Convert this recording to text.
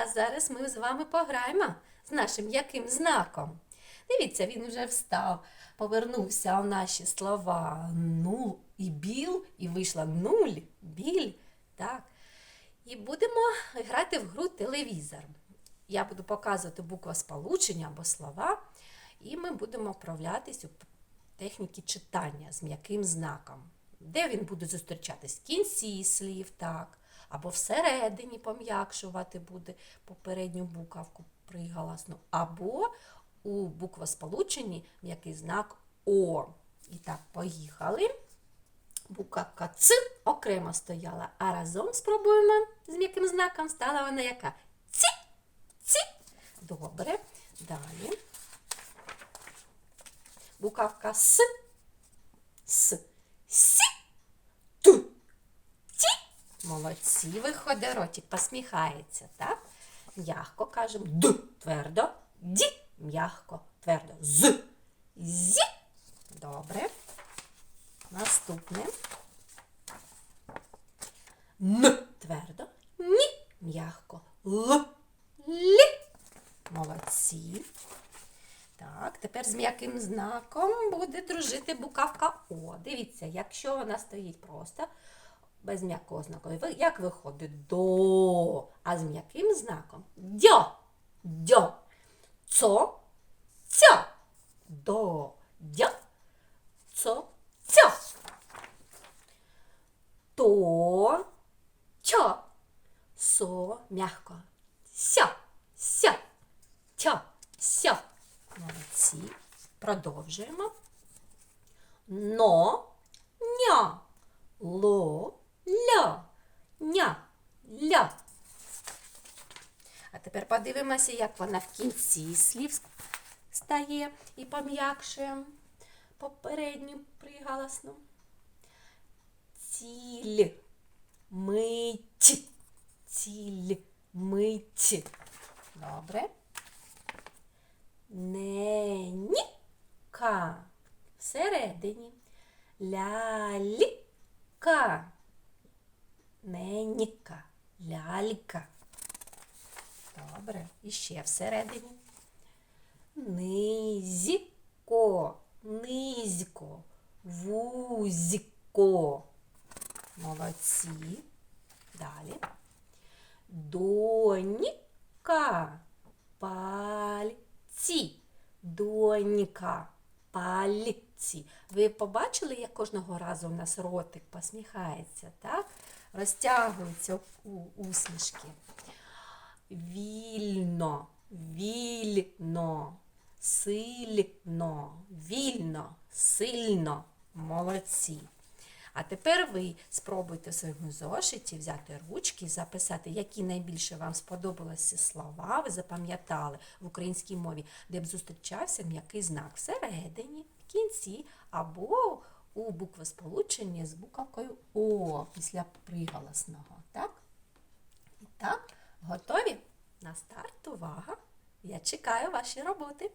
А зараз ми з вами пограємо з нашим яким знаком. Дивіться, він вже встав, повернувся у наші слова нуль і біл, і вийшла нуль, біль. Так. І будемо грати в гру телевізор. Я буду показувати буква сполучення або слова, і ми будемо вправлятись у техніки читання з м'яким знаком. Де він буде зустрічатись? В кінці слів, так, або всередині пом'якшувати буде попередню буковку приголосну, або у буквосполученні м'який знак О. І так, поїхали. Буковка Ц окремо стояла, а разом спробуємо з м'яким знаком стала вона яка? Ці. Ці. Добре. Далі. Буковка С. С. Молодці. Виходить ротик, посміхається, так? М'ягко кажемо Д. Твердо. Ді. М'ягко. Твердо. З. Зі. Добре. Наступне. Н. Твердо. Ні. М'ягко. Л. Лі. Молодці. Так, тепер з м'яким знаком буде дружити буковка О. Дивіться, якщо вона стоїть просто без м'якого знаку, як виходить? До, а з м'яким знаком? Дьо, дьо, цо, цьо, до, дьо, цо, цьо, то, чо, со, м'яко, сьо, сьо, чо, сьо. Молодці. Продовжуємо. Но, ня, ло, ля, ня, ля. А тепер подивимося, як вона в кінці слів стає і пом'якшує попередню приголосну. Ціль, мить, ціль, мить. Добре. Ненька всередині. Лялька. Ненька. Лялька. Добре. І ще всередині. Низько. Низько. Вузько. Молодці. Далі. Донька. Пальці. Донька. Пальці. Ви побачили, як кожного разу у нас ротик посміхається, так? Розтягуються у усмішки. Вільно, вільно, сильно, вільно, сильно. Молодці. А тепер ви спробуйте в своєму зошиті взяти ручки записати, які найбільше вам сподобалися слова, ви запам'ятали в українській мові, де б зустрічався м'який знак всередині, в кінці, або у буквосполученні з буковкою О після приголосного. Так? І так, готові? На старт, увага! Я чекаю ваші роботи.